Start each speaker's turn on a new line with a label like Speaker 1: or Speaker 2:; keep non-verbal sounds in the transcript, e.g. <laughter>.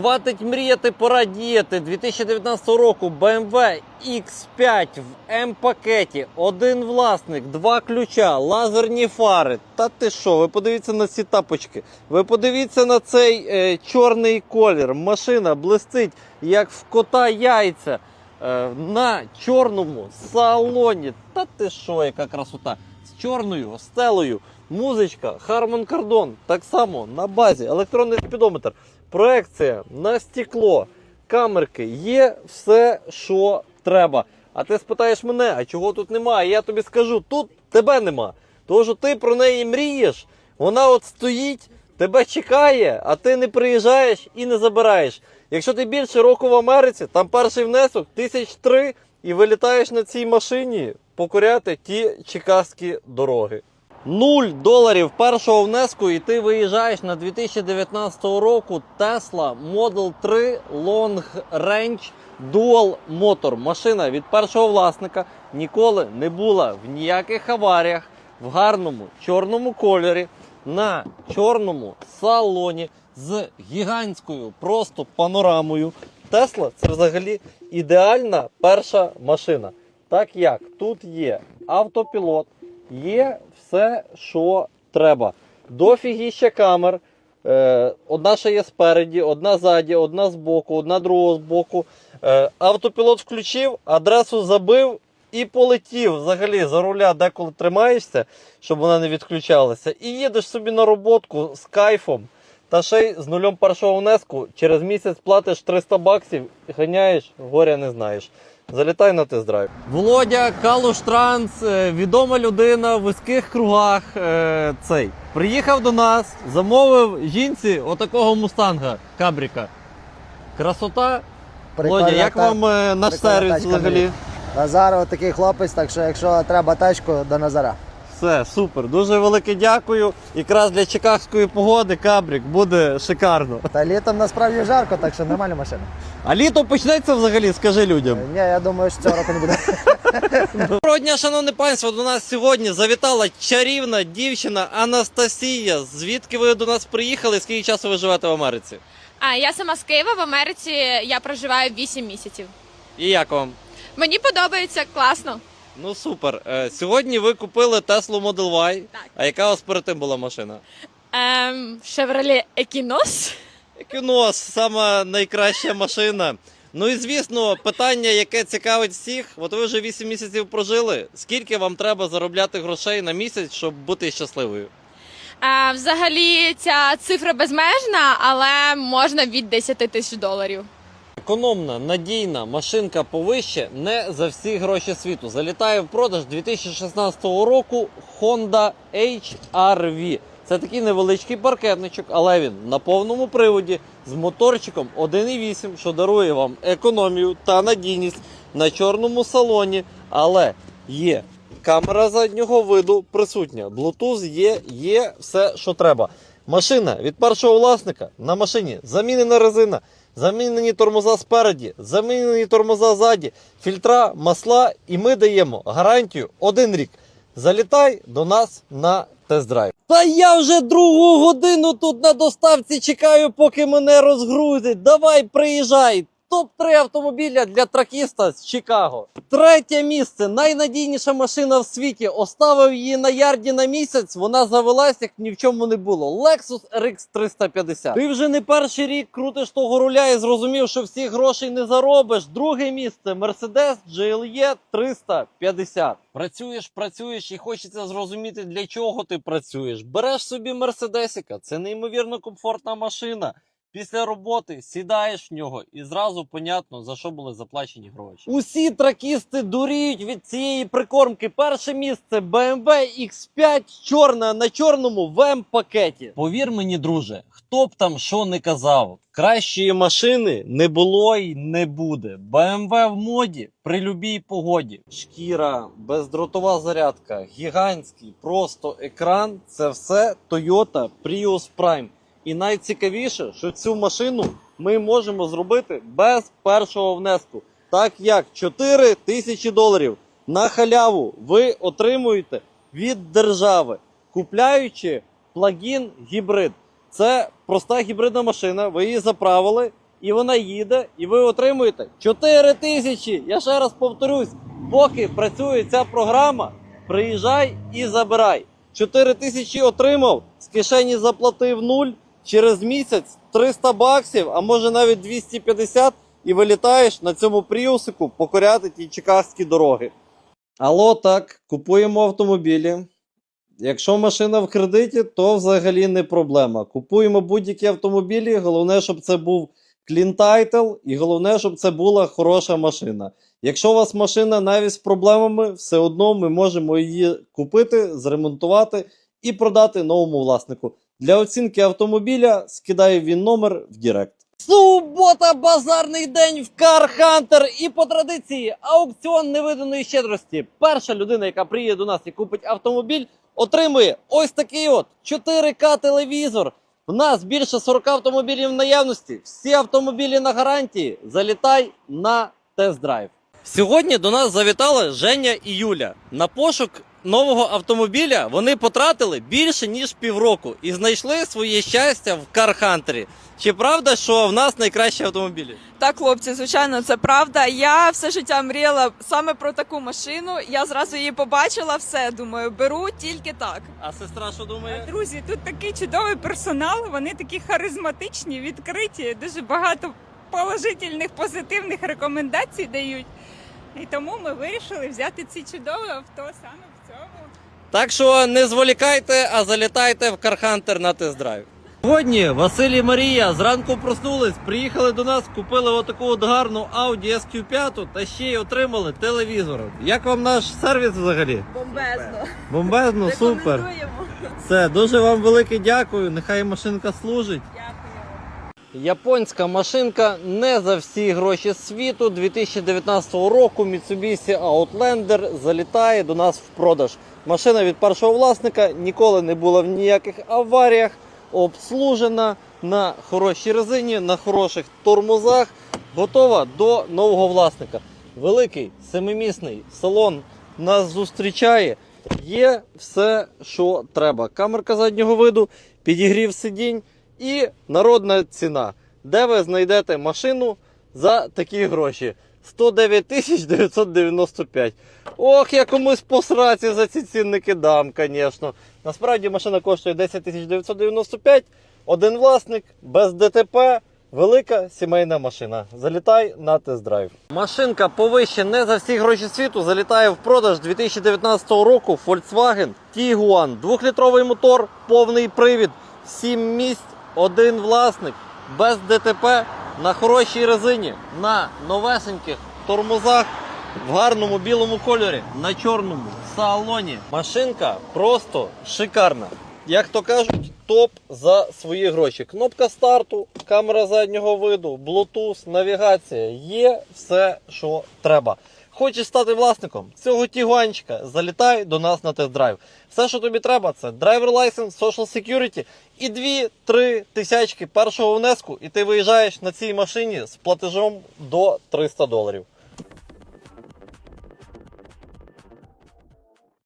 Speaker 1: Хватить мріяти, пора діяти. 2019 року BMW X5 в М-пакеті. Один власник, два ключа, лазерні фари. Та ти що? Ви подивіться на ці тапочки. Ви подивіться на цей е, чорний колір. Машина блистить, як в кота яйця. Е, на чорному салоні. Та ти що, яка красота? З чорною стелею. Музичка, Harman Kardon. Так само на базі, електронний спідометр, проекція на стекло, камерки. Є все, що треба. А ти спитаєш мене, а чого тут немає? Я тобі скажу, тут тебе нема. Тому що ти про неї мрієш, вона от стоїть, тебе чекає, а ти не приїжджаєш і не забираєш. Якщо ти більше року в Америці, там перший внесок тисяч три і вилітаєш на цій машині покоряти ті чекаські дороги. Нуль доларів першого внеску, і ти виїжджаєш на 2019 року Tesla Model 3 Long Range Dual Motor. Машина від першого власника ніколи не була в ніяких аваріях в гарному чорному кольорі на чорному салоні з гігантською просто панорамою. Тесла це взагалі ідеальна перша машина. Так як тут є автопілот, є все, що треба. Дофігіща камер. Е, одна ще є спереді, одна ззаді, одна збоку, одна другого збоку. Е, автопілот включив, адресу забив і полетів взагалі за руля, деколи тримаєшся, щоб вона не відключалася. І їдеш собі на роботку з кайфом. Та ще й з нульом першого внеску через місяць платиш 300 баксів, ганяєш, горя не знаєш. Залітай на тест-драйв. Володя Калуш Транс, е, відома людина в вузьких кругах. е, Цей приїхав до нас, замовив жінці отакого мустанга Кабріка. Красота. Володя, як
Speaker 2: та-
Speaker 1: вам е, наш
Speaker 2: прикольна
Speaker 1: сервіс
Speaker 2: тачка,
Speaker 1: взагалі?
Speaker 2: Назар такий хлопець, так що якщо треба тачку, до Назара.
Speaker 1: Все, супер. Дуже велике дякую. Якраз для чикагської погоди Кабрік буде шикарно.
Speaker 2: Та літом насправді жарко, так що нормальна машина.
Speaker 1: А літо почнеться взагалі, скажи людям.
Speaker 2: Ні, я думаю, що цього року не буде. <laughs>
Speaker 1: Доброго дня, шановне панство. До нас сьогодні завітала чарівна дівчина Анастасія. Звідки ви до нас приїхали? Скільки часу ви живете в Америці?
Speaker 3: А я сама з Києва в Америці. Я проживаю 8 місяців.
Speaker 1: І як вам?
Speaker 3: Мені подобається класно.
Speaker 1: Ну супер. Е, Сьогодні ви купили Tesla Model Y.
Speaker 3: Так.
Speaker 1: А яка у вас перед тим була машина?
Speaker 3: Ем, Chevrolet Equinox.
Speaker 1: Екінос, сама найкраща машина. Ну і звісно, питання, яке цікавить всіх. От ви вже 8 місяців прожили. Скільки вам треба заробляти грошей на місяць, щоб бути щасливою?
Speaker 3: Е, взагалі ця цифра безмежна, але можна від 10 тисяч доларів.
Speaker 1: Економна, надійна машинка повище не за всі гроші світу. Залітає в продаж 2016 року Honda HR-V. Це такий невеличкий паркетничок, але він на повному приводі з моторчиком 1.8, що дарує вам економію та надійність на чорному салоні. Але є камера заднього виду присутня. Bluetooth є, є все, що треба. Машина від першого власника на машині замінена резина, замінені тормоза спереді, замінені тормоза ззаді, фільтра, масла, і ми даємо гарантію один рік. Залітай до нас на тест-драйв. Та я вже другу годину тут на доставці чекаю, поки мене розгрузять. Давай приїжджай. Топ-3 автомобіля для тракіста з Чикаго. Третє місце. Найнадійніша машина в світі. Оставив її на ярді на місяць. Вона завелась, як ні в чому не було. Lexus RX 350. Ти вже не перший рік крутиш того руля і зрозумів, що всіх грошей не заробиш. Друге місце Mercedes GLE 350. Працюєш, працюєш і хочеться зрозуміти, для чого ти працюєш. Береш собі Мерседесіка, це неймовірно комфортна машина. Після роботи сідаєш в нього і зразу понятно за що були заплачені гроші. Усі тракісти дуріють від цієї прикормки. Перше місце BMW X5 чорна на чорному в М-пакеті. Повір мені, друже, хто б там що не казав, кращої машини не було й не буде. BMW в моді при любій погоді. Шкіра, бездротова зарядка, гігантський просто екран це все Toyota Prius Prime. І найцікавіше, що цю машину ми можемо зробити без першого внеску. Так як 4 тисячі доларів на халяву ви отримуєте від держави, купляючи плагін гібрид. Це проста гібридна машина, ви її заправили і вона їде, і ви отримуєте 4 тисячі. Я ще раз повторюсь, поки працює ця програма, приїжджай і забирай. 4 тисячі отримав, з кишені заплатив нуль, через місяць 300 баксів, а може навіть 250, і вилітаєш на цьому пріусику покоряти ті чикагські дороги. Алло, так, купуємо автомобілі. Якщо машина в кредиті, то взагалі не проблема. Купуємо будь-які автомобілі. Головне, щоб це був title, і головне, щоб це була хороша машина. Якщо у вас машина навіть з проблемами, все одно ми можемо її купити, зремонтувати і продати новому власнику. Для оцінки автомобіля скидаю він номер в Директ. Субота, базарний день в Car Hunter і по традиції аукціон невиданої щедрості. Перша людина, яка приїде до нас і купить автомобіль, отримує ось такий от 4К телевізор. У нас більше 40 автомобілів в наявності. Всі автомобілі на гарантії. Залітай на тест-драйв. Сьогодні до нас завітали Женя і Юля. На пошук нового автомобіля вони потратили більше ніж півроку і знайшли своє щастя в Кархантері. Чи правда, що в нас найкращі автомобілі?
Speaker 4: Так, хлопці, звичайно, це правда. Я все життя мріяла саме про таку машину. Я зразу її побачила, все думаю, беру тільки так.
Speaker 1: А сестра що думає?
Speaker 5: Друзі, тут такий чудовий персонал. Вони такі харизматичні, відкриті, дуже багато положительних, позитивних рекомендацій дають. І тому ми вирішили взяти ці чудові авто саме.
Speaker 1: Так що не зволікайте, а залітайте в Кархантер на тест-драйв. Сьогодні Василь і Марія зранку проснулись, приїхали до нас, купили отаку от гарну Audi SQ5 та ще й отримали телевізор. Як вам наш сервіс взагалі?
Speaker 4: Бомбезно.
Speaker 1: Бомбезно, супер. Все, дуже вам велике дякую. Нехай машинка служить. Японська машинка не за всі гроші світу 2019 року Mitsubishi Outlander залітає до нас в продаж. Машина від першого власника ніколи не була в ніяких аваріях, обслужена на хорошій резині, на хороших тормозах, готова до нового власника. Великий семимісний салон нас зустрічає. Є все, що треба. Камерка заднього виду, підігрів сидінь і народна ціна. Де ви знайдете машину за такі гроші? 109 тисяч 995. Ох, я комусь по сраці за ці цінники дам, звісно. Насправді машина коштує 10 тисяч 995. Один власник, без ДТП. Велика сімейна машина. Залітай на тест-драйв. Машинка повище не за всі гроші світу. Залітає в продаж 2019 року Volkswagen Tiguan. Двохлітровий мотор, повний привід, 7 місць, один власник, без ДТП, на хорошій резині, на новесеньких тормозах, в гарному білому кольорі, на чорному салоні. Машинка просто шикарна. Як то кажуть, топ за свої гроші. Кнопка старту, камера заднього виду, Bluetooth, навігація. Є все, що треба. Хочеш стати власником цього тігуанчика, залітай до нас на тест-драйв. Все, що тобі треба, це драйвер лайсенс, social security і 2-3 тисячки першого внеску, і ти виїжджаєш на цій машині з платежом до 300 доларів.